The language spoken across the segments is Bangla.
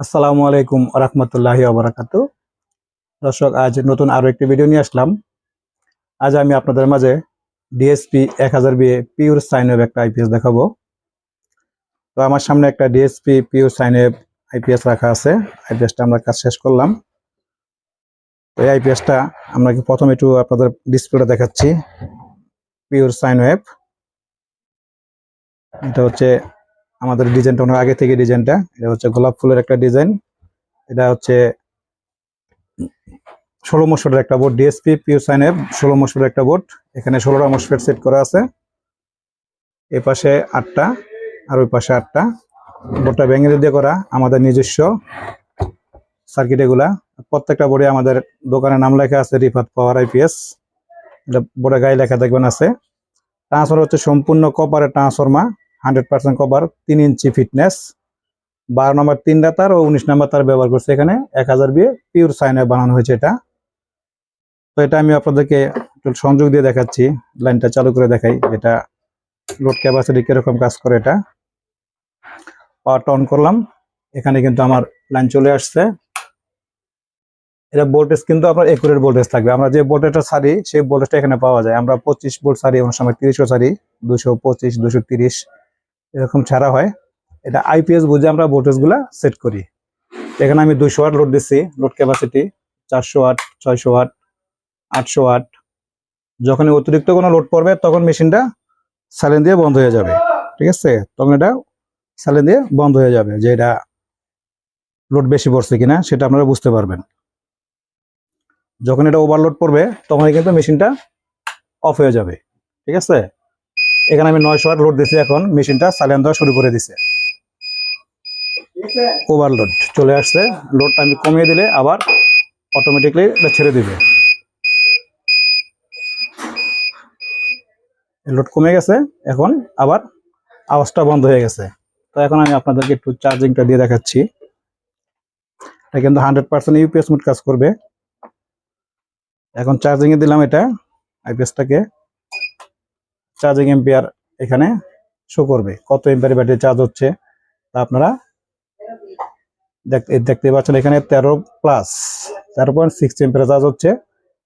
আসসালামু আলাইকুম রহমতুল্লাহি আবরাকাতু দর্শক, আজ নতুন আরও একটি ভিডিও নিয়ে আসলাম। আজ আমি আপনাদের মাঝে ডিএসপি এক হাজার বিয়ে পিওর সাইনওয়েভ একটা আইপিএস দেখাবো। তো আমার সামনে একটা ডিএসপি পিওর সাইনওয়েভ আইপিএস রাখা আছে। আইপিএসটা আমরা কাজ শেষ করলাম। তো এই আইপিএসটা আমরা কি প্রথমে একটু আপনাদের ডিসপ্লেটা দেখাচ্ছি। পিওর সাইনওয়েভ এটা হচ্ছে আমাদের ডিজাইনটা অনেক আগে থেকে ডিজাইনটা। এটা হচ্ছে গোলাপ ফুলের একটা ডিজাইন। এটা হচ্ছে ষোলো মশোরের একটা বোর্ড ডিএসপি পিউ সাইন এফ ষোলো মশোরের একটা বোর্ড এখানে ষোলোটা মসফেট সেট করা আছে। এ পাশে আটটা আর ওই পাশে আটটা। বোর্ডটা ব্যাঙ্গেল দিয়ে করা, আমাদের নিজস্ব সার্কিট এগুলা। প্রত্যেকটা বোর্ডে আমাদের দোকানের নাম লেখা আছে, রিফাত পাওয়ার আইপিএস এটা বোর্ডে গায়ে লেখা দেখবেন আছে। ট্রান্সফার হচ্ছে সম্পূর্ণ কপারের ট্রান্সফরমা হান্ড্রেড পার্সেন্ট কভার তিন ইঞ্চি ফিটনেস বারো নম্বর তিন তার ও উনিশ নম্বর তার ব্যবহার করছে এখানে, এক হাজার বিয়ে পিওর সাইনে বানানো হয়েছে এটা। তো এটা আমি আপনাদেরকে সংযোগ দিয়ে দেখাচ্ছি, লাইনটা চালু করে দেখাই, এটা লোড ক্যাপাসিটি কীরকম কাজ করে এটা। পাওয়ারটা অন করলাম, এখানে কিন্তু আমার লাইন চলে আসছে। এটা ভোল্টেজ কিন্তু আপনার একুরেট ভোল্টেজ থাকবে। আমরা যে ভোল্টেজটা ছাড়ি, সেই ভোল্টেজটা এখানে পাওয়া যায়। আমরা পঁচিশ ভোল্ট ছাড়ি, অনেক সময় তিরিশও ছাড়ি, দুশো পঁচিশ, দুশো তিরিশ। এরকম ছাড়া হয়। এটা আইপিএস বুঝে আমরা ভোল্টেজগুলা সেট করি। এখানে আমি দুইশো ওয়াট লোড দিচ্ছি লোড ক্যাপাসিটি চারশো ওয়াট, ছয়শো ওয়াট, আটশো ওয়াট। যখন অতিরিক্ত কোনো লোড পড়বে, তখন মেশিনটা স্যালেন দিয়ে বন্ধ হয়ে যাবে। ঠিক আছে? তখন এটা স্যালেন দিয়ে বন্ধ হয়ে যাবে যে এটা লোড বেশি পড়ছে কিনা, সেটা আপনারা বুঝতে পারবেন। যখন এটা ওভারলোড পড়বে, তখনই কিন্তু মেশিনটা অফ হয়ে যাবে। ঠিক আছে? এখানে আমি নয়শো ওয়াট লোড দিছি এখন, মেশিনটা সাইলেন্ট দেওয়া শুরু করে দিছে। ওভারলোড চলে আসছে লোডটা আমি কমিয়ে দিলে আবার অটোমেটিকলি এটা ছেড়ে দিবে। লোড কমে গেছে, এখন আবার আওয়াজটা বন্ধ হয়ে গেছে। তো এখন আমি আপনাদেরকে একটু চার্জিংটা দিয়ে দেখাচ্ছি। এটা কিন্তু হান্ড্রেড পার্সেন্ট ইউপিএস মোড কাজ করবে। এখন চার্জিংয়ে দিলাম এটা আইপিএসটাকে চার্জিং এম্পিয়ার এখানে শো করবে। কত এম্পিয়ার ব্যাটারি চার্জ হচ্ছে তা আপনারা দেখ- দেখতে পাচ্ছেন এখানে তেরো প্লাস তেরো পয়েন্ট সিক্স এম্পিয়ার চার্জ হচ্ছে।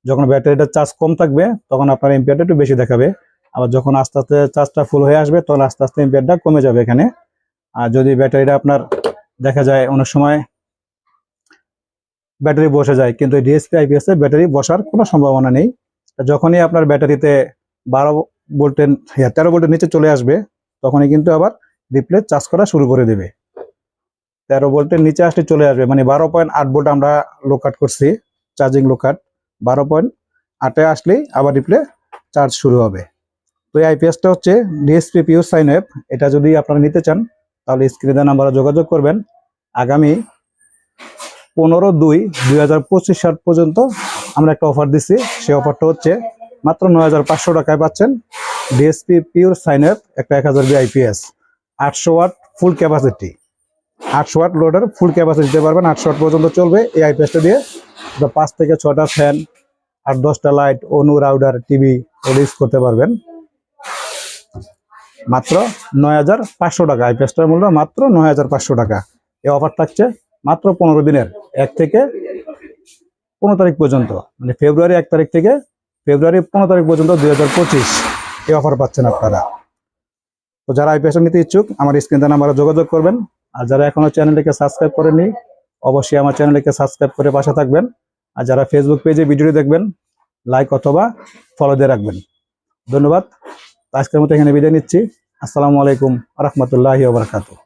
যখন ব্যাটারিটা চার্জ কম থাকবে, তখন আপনার এম্পিয়ারটা একটু বেশি দেখাবে। আবার যখন আস্তে আস্তে চার্জটা ফুল হয়ে আসবে, তখন আস্তে আস্তে এম্পিয়ারটা কমে যাবে এখানে। আর যদি ব্যাটারিটা আপনার দেখা যায় অনেক সময় ব্যাটারি বসে যায়, কিন্তু ডিএসপি আইপিএস ব্যাটারি বসার কোনো সম্ভাবনা নেই। যখনই আপনার ব্যাটারিতে বারো ভোল্টের হ্যাঁ, তেরো ভোল্টের নিচে চলে আসবে তখনই কিন্তু আবার রিপ্লে চার্জ করা শুরু করে দেবে। তেরো ভোল্টের নিচে আসলে চলে আসবে মানে বারো পয়েন্ট আট ভোল্ট আমরা লো কাট করছি চার্জিং লো কাট বারো পয়েন্ট আটে আসলেই আবার রিপ্লে চার্জ শুরু হবে। তো এই আইপিএসটা হচ্ছে ডিএসপি পিউর সাইন অ্যাপ এটা যদি আপনারা নিতে চান তাহলে স্ক্রিনে দেওয়া নাম্বারে যোগাযোগ করবেন। আগামী পনেরো দুই দুই হাজার পঁচিশ সাল পর্যন্ত আমরা একটা অফার দিচ্ছি সেই অফারটা হচ্ছে মাত্র নয় হাজার পাঁচশো টাকায় পাচ্ছেন ডিএসপি পিওর সাইনের একটা এক হাজার বিআইপিএস আটশো ওয়াট ফুল ক্যাপাসিটি আটশো ওয়াট লোডের ফুল ক্যাপাসিটি দিতে পারবেন। আটশো ওয়াট পর্যন্ত চলবে এই আইপিএসটা দিয়ে। পাঁচ থেকে ছটা ফ্যান আর দশটা লাইট অনু রাউডার টিভি রিলিজ করতে পারবেন। মাত্র নয় হাজার পাঁচশো টাকা। আইপিএসটার মূল্য মাত্র নয় হাজার পাঁচশো টাকা। এই অফার থাকছে মাত্র পনেরো দিনের, এক থেকে পনেরো তারিখ পর্যন্ত। মানে ফেব্রুয়ারি এক তারিখ থেকে ফেব্রুয়ারি পনেরো তারিখ পর্যন্ত দুই হাজার পঁচিশ এই অফার পাচ্ছেন আপনারা। তো যারা আইপিএস নিতে ইচ্ছুক, আমার স্ক্রিনে নাম্বারে যোগাযোগ করবেন। আর যারা এখনও চ্যানেলটিকে সাবস্ক্রাইব করেননি, অবশ্যই আমার চ্যানেলটিকে সাবস্ক্রাইব করে পাশে থাকবেন। আর যারা ফেসবুক পেজে ভিডিওটি দেখবেন লাইক অথবা ফলো দিয়ে রাখবেন। ধন্যবাদ। আজকের মতো এখানে বিদায় নিচ্ছি। আসসালামু আলাইকুম রহমতুল্লাহি ওবরাকাতুহ